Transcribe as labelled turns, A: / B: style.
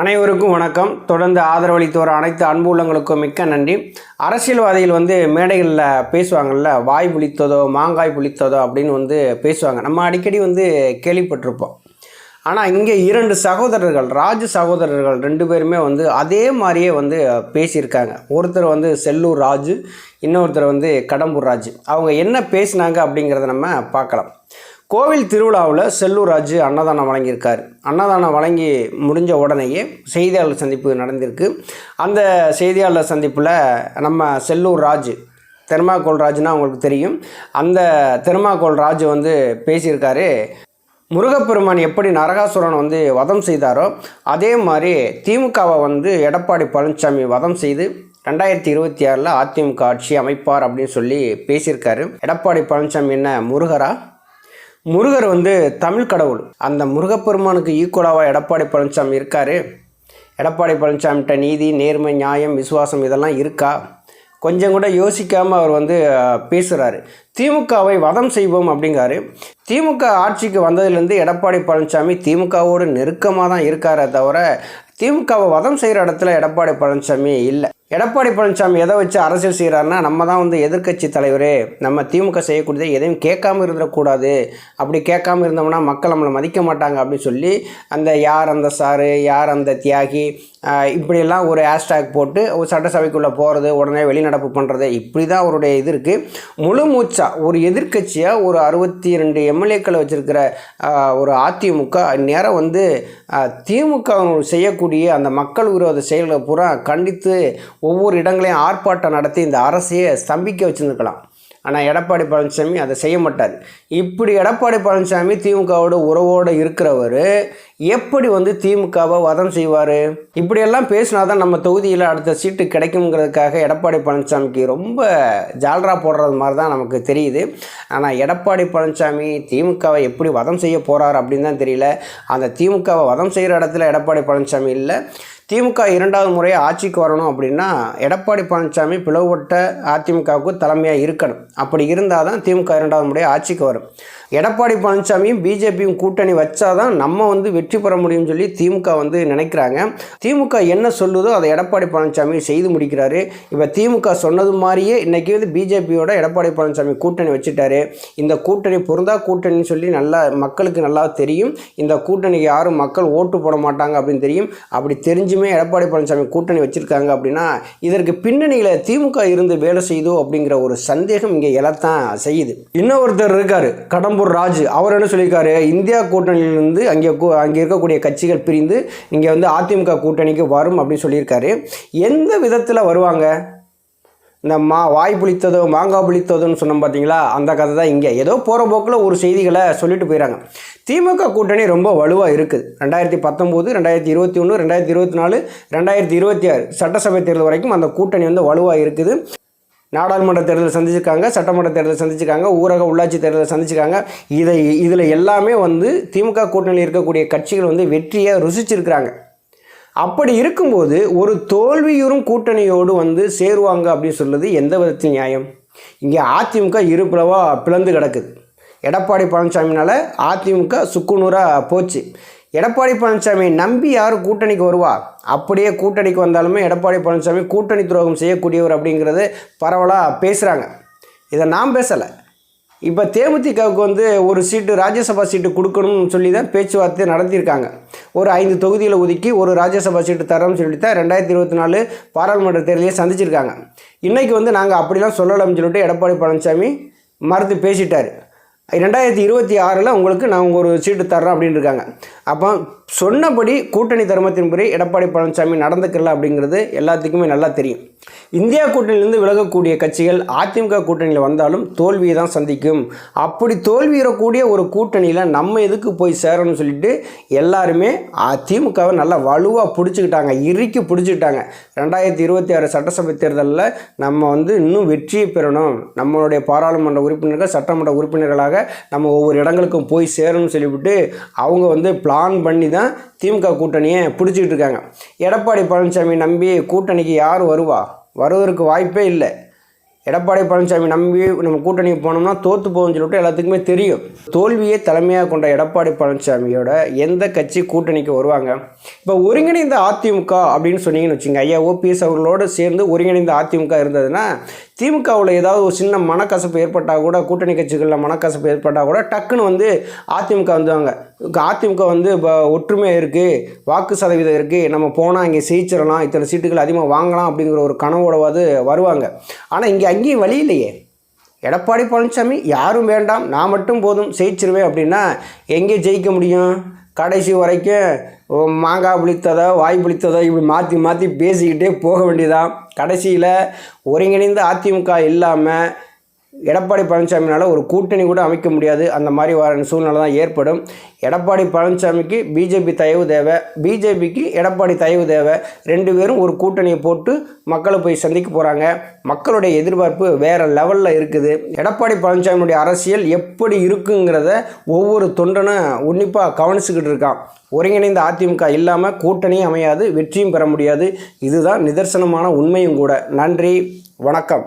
A: அனைவருக்கும் வணக்கம். தொடர்ந்து ஆதரவளித்து வர அனைத்து அன்பு உள்ளங்களுக்கும் மிக்க நன்றி. அரசியல்வாதிகள் வந்து மேடைகளில் பேசுவாங்கள்ல வாய் புளித்ததோ மாங்காய் புளித்ததோ அப்படின்னு வந்து பேசுவாங்க. நம்ம அடிக்கடி வந்து கேள்விப்பட்டிருப்போம். ஆனால் இங்கே இரண்டு சகோதரர்கள் ராஜு சகோதரர்கள் ரெண்டு பேருமே வந்து அதே மாதிரியே வந்து பேசியிருக்காங்க. ஒருத்தர் வந்து செல்லூர் ராஜு இன்னொருத்தர் வந்து கடம்பூர் ராஜு. அவங்க என்ன பேசினாங்க அப்படிங்கிறத நம்ம பார்க்கலாம். கோவில் திருவிழாவில் செல்லூர் ராஜு அன்னதானம் வழங்கியிருக்காரு. அன்னதானம் வழங்கி முடிஞ்ச உடனேயே செய்தியாளர் சந்திப்பு நடந்திருக்கு. அந்த செய்தியாளர் சந்திப்பில் நம்ம செல்லூர் ராஜு தெர்மாக்கோல் ராஜுனா உங்களுக்கு தெரியும். அந்த தெர்மாக்கோல் ராஜு வந்து பேசியிருக்காரு. முருகப்பெருமான் எப்படி நரகாசுரன் வந்து வதம் செய்தாரோ அதே மாதிரி திமுகவை வந்து எடப்பாடி பழனிசாமி வதம் செய்து ரெண்டாயிரத்தி இருபத்தி ஆறில் அதிமுக ஆட்சி அமைப்பார் அப்படின்னு சொல்லி பேசியிருக்காரு. எடப்பாடி பழனிசாமி என்ன முருகரா? முருகர் வந்து தமிழ் கடவுள். அந்த முருகப்பெருமானுக்கு ஈக்குவலாக எடப்பாடி பழனிசாமி இருக்கார்? எடப்பாடி பழனிசாமிகிட்ட நீதி நேர்மை நியாயம் விசுவாசம் இதெல்லாம் இருக்கா? கொஞ்சம் கூட யோசிக்காமல் அவர் வந்து பேசுகிறாரு திமுகவை வதம் செய்வோம் அப்படிங்கிறாரு திமுக ஆட்சிக்கு வந்ததுலேருந்து எடப்பாடி பழனிசாமி திமுகவோடு நெருக்கமாக தான் இருக்காரே தவிர திமுகவை வதம் செய்கிற இடத்துல எடப்பாடி பழனிசாமி இல்லை. எடப்பாடி பழனிசாமி எதை வச்சு அரசியல் செய்கிறாருன்னா நம்ம தான் வந்து எதிர்க்கட்சி தலைவர் நம்ம திமுக செய்யக்கூடியதை எதையும் கேட்காம இருந்துடக்கூடாது. அப்படி கேட்காம இருந்தோம்னா மக்கள் நம்மளை மதிக்க மாட்டாங்க அப்படின்னு சொல்லி அந்த யார் அந்த சாரு யார் அந்த தியாகி இப்படியெல்லாம் ஒரு ஹேஷ்டேக் போட்டு ஒரு சட்டசபைக்குள்ளே போகிறது உடனே வெளிநடப்பு பண்ணுறது இப்படி தான் அவருடைய இது இருக்குது முழு மூச்சாக ஒரு எதிர்க்கட்சியாக ஒரு அறுபத்தி ரெண்டு எம்எல்ஏக்களை வச்சுருக்கிற ஒரு அதிமுக நேரம் வந்து திமுக செய்யக்கூடிய அந்த மக்கள் விரோத செயல்களை பூரா கண்டித்து ஒவ்வொரு இடங்களையும் ஆர்ப்பாட்டம் நடத்தி இந்த அரசையே ஸ்தம்பிக்க வச்சுருந்துருக்கலாம். ஆனால் எடப்பாடி பழனிசாமி அதை செய்ய மாட்டார். இப்படி எடப்பாடி பழனிசாமி திமுகவோட உறவோடு இருக்கிறவர் எப்படி வந்து திமுகவை வதம் செய்வார்? இப்படியெல்லாம் பேசினா தான் நம்ம தொகுதியில் அடுத்த சீட்டு கிடைக்குங்கிறதுக்காக எடப்பாடி பழனிசாமிக்கு ரொம்ப ஜால்ரா போடுறது மாதிரி தான் நமக்கு தெரியுது. ஆனால் எடப்பாடி பழனிசாமி திமுகவை எப்படி வதம் செய்ய போகிறார் அப்படின்னு தான் தெரியல. அந்த திமுகவை வதம் செய்கிற இடத்துல எடப்பாடி பழனிசாமி இல்லை. திமுக இரண்டாவது முறை ஆட்சிக்கு வரணும் அப்படின்னா எடப்பாடி பழனிசாமி பிளவுபட்ட அதிமுகவுக்கு தலைமையாக இருக்கணும். அப்படி இருந்தால் தான் திமுக இரண்டாவது முறை ஆட்சிக்கு வரும். எடப்பாடி பழனிசாமியும் பிஜேபியும் கூட்டணி வச்சாதான் நம்ம வந்து வெற்றி பெற முடியும்னு சொல்லி திமுக வந்து நினைக்கிறாங்க. திமுக என்ன சொல்லுதோ அதை எடப்பாடி பழனிசாமி செய்து முடிக்கிறாரு. இப்போ திமுக சொன்னது மாதிரியே இன்றைக்கி வந்து பிஜேபியோட எடப்பாடி பழனிசாமி கூட்டணி வச்சுட்டாரு. இந்த கூட்டணி பொருந்தா கூட்டணின்னு சொல்லி நல்லா மக்களுக்கு நல்லா தெரியும். இந்த கூட்டணிக்கு யாரும் மக்கள் ஓட்டு போட மாட்டாங்க அப்படின்னு தெரியும். அப்படி தெரிஞ்சுமே எடப்பாடி பழனிசாமி கூட்டணி வச்சுருக்காங்க அப்படின்னா இதற்கு பின்னணியில் திமுக இருந்து வேலை செய்தோ அப்படிங்கிற ஒரு சந்தேகம் இங்கே எழத்தான் செய்யுது. இன்னொருத்தர் இருக்கார் கடம்பூர் ராஜு. அவர் என்ன சொல்லியிருக்காரு? இந்தியா கூட்டணியிலிருந்து அங்கே அங்கே இருக்கக்கூடிய கட்சிகள் பிரிந்து இங்கே வந்து அதிமுக கூட்டணிக்கு வரும் அப்படின்னு சொல்லியிருக்காரு. எந்த விதத்தில் வருவாங்க? இந்த மா வாய் புளித்ததோ மாங்காய் புளித்ததோன்னு சொன்னோம் பார்த்தீங்களா அந்த கதை தான் இங்கே. ஏதோ போகிற போக்கில் ஒரு செய்திகளை சொல்லிட்டு போயிடறாங்க திமுக கூட்டணி ரொம்ப வலுவாக இருக்குது ரெண்டாயிரத்தி பத்தொம்போது ரெண்டாயிரத்தி இருபத்தி ஒன்று ரெண்டாயிரத்தி இருபத்தி நாலு ரெண்டாயிரத்தி இருபத்தி ஆறு சட்டசபை தேர்தல் வரைக்கும் அந்த கூட்டணி வந்து வலுவாக இருக்குது. நாடாளுமன்ற தேர்தல் சந்திச்சிருக்காங்க சட்டமன்ற தேர்தலை சந்திச்சிருக்காங்க ஊரக உள்ளாட்சி தேர்தலை சந்திச்சிருக்காங்க. இதை இதில் எல்லாமே வந்து திமுக கூட்டணியில் இருக்கக்கூடிய கட்சிகள் வந்து வெற்றியை ருசிச்சிருக்கிறாங்க. அப்படி இருக்கும்போது ஒரு தோல்வியுறும் கூட்டணியோடு வந்து சேருவாங்க அப்படின்னு சொல்லுறது எந்த விதத்தில் நியாயம். இங்கே அதிமுக இருப்பிளவாக பிளந்து கிடக்குது. எடப்பாடி பழனிசாமினால் அதிமுக சுக்குநூறாக போச்சு. எடப்பாடி பழனிசாமி நம்பி யார் கூட்டணிக்கு வருவா? அப்படியே கூட்டணிக்கு வந்தாலுமே எடப்பாடி பழனிசாமி கூட்டணி துரோகம் செய்யக்கூடியவர் அப்படிங்கிறது பரவலாக பேசுகிறாங்க இதை நான் பேசலை. இப்போ தேமுதிகவுக்கு வந்து ஒரு சீட்டு ராஜ்யசபா சீட்டு கொடுக்கணும்னு சொல்லி தான் பேச்சுவார்த்தை நடத்தியிருக்காங்க. ஒரு ஐந்து தொகுதியில் ஒதுக்கி ஒரு ராஜ்யசபா சீட்டு தரோம்னு சொல்லிட்டு தான் ரெண்டாயிரத்தி இருபத்தி நாலு பாராளுமன்ற தேர்தலையே சந்திச்சிருக்காங்க. இன்றைக்கி வந்து நாங்கள் அப்படிலாம் சொல்லலாம்னு சொல்லிட்டு எடப்பாடி பழனிசாமி மறுத்து பேசிட்டார். ரெண்டாயிரத்தி இருபத்தி ஆறில் உங்களுக்கு நான் ஒரு சீட்டு தர்றேன் அப்படின்னு இருக்காங்க அப்போ சொன்னபடி கூட்டணி தர்மத்தின்படி எடப்பாடி பழனிசாமி நடந்துக்கல அப்படிங்கிறது எல்லாத்துக்குமே நல்லா தெரியும். இந்தியா கூட்டணியிலிருந்து விலகக்கூடிய கட்சிகள் அதிமுக கூட்டணியில் வந்தாலும் தோல்வியை தான் சந்திக்கும். அப்படி தோல்வியிடக்கூடிய ஒரு கூட்டணியில் நம்ம எதுக்கு போய் சேரணும்னு சொல்லிட்டு எல்லாருமே அதிமுகவை நல்லா வலுவாக பிடிச்சிக்கிட்டாங்க இறுக்கி பிடிச்சிக்கிட்டாங்க. ரெண்டாயிரத்தி இருபத்தி ஆறு சட்டசபை தேர்தலில் நம்ம வந்து இன்னும் வெற்றியை பெறணும். நம்மளுடைய பாராளுமன்ற உறுப்பினர்கள் சட்டமன்ற உறுப்பினர்களாக நம்ம ஒவ்வொரு இடங்களுக்கும் போய் சேரணும்னு சொல்லிவிட்டு அவங்க வந்து பிளான் பண்ணி தான் திமுக கூட்டணியை பிடிச்சிக்கிட்டு இருக்காங்க. எடப்பாடி பழனிசாமி நம்பி கூட்டணிக்கு யார் வருவா? வருவதற்கு வாய்ப்பே இல்லை. எடப்பாடி பழனிசாமி நம்பி நம்ம கூட்டணிக்கு போனோம்னா தோற்று போகும்னு சொல்லிட்டு எல்லாத்துக்குமே தெரியும். தோல்வியை தலைமையாக கொண்ட எடப்பாடி பழனிசாமியோட எந்த கட்சி கூட்டணிக்கு வருவாங்க? இப்போ ஒருங்கிணைந்த அதிமுக அப்படின்னு சொன்னீங்கன்னு வச்சுங்க ஐயா ஓபிஎஸ் அவர்களோடு சேர்ந்து ஒருங்கிணைந்த அதிமுக இருந்ததுன்னா திமுகவில் ஏதாவது ஒரு சின்ன மனக்கசப்பு ஏற்பட்டால் கூட கூட்டணி கட்சிகளில் மனக்கசப்பு ஏற்பட்டால் கூட டக்குன்னு வந்து அதிமுக வந்துவாங்க. அதிமுக வந்து இப்போ ஒற்றுமையாக இருக்குது வாக்கு சதவீதம் இருக்குது நம்ம போனால் இங்கே ஜெயிச்சிடலாம் இத்தனை சீட்டுகள் அதிகமாக வாங்கலாம் அப்படிங்கிற ஒரு கனவோடவாது வருவாங்க. ஆனால் இங்கே அங்கேயும் வழி இல்லையே. எடப்பாடி பழனிசாமி யாரும் வேண்டாம் நான் மட்டும் போதும் ஜெயிச்சிருவேன் அப்படின்னா எங்கே ஜெயிக்க முடியும்? கடைசி வரைக்கும் மாங்காய் புளித்ததோ வாய் புளித்ததோ இப்படி மாற்றி மாற்றி பேசிக்கிட்டே போக வேண்டியதான் கடைசியில் ஒருங்கிணைந்த அதிமுக இல்லாமல் எடப்பாடி பழனிசாமினால் ஒரு கூட்டணி கூட அமைக்க முடியாது. அந்த மாதிரி வர சூழ்நிலை தான் ஏற்படும். எடப்பாடி பழனிசாமிக்கு பிஜேபி தயவு தேவை. பிஜேபிக்கு எடப்பாடி தயவு தேவை. ரெண்டு பேரும் ஒரு கூட்டணியை போட்டு மக்களை போய் சந்திக்க போகிறாங்க மக்களுடைய எதிர்பார்ப்பு வேறு லெவலில் இருக்குது. எடப்பாடி பழனிசாமியுடைய அரசியல் எப்படி இருக்குங்கிறத ஒவ்வொரு தொண்டனும் உன்னிப்பாக கவனிச்சுக்கிட்டு இருக்கான். ஒருங்கிணைந்த அதிமுக இல்லாமல் கூட்டணியும் அமையாது வெற்றியும் பெற முடியாது. இதுதான் நிதர்சனமான உண்மையும் கூட. நன்றி வணக்கம்.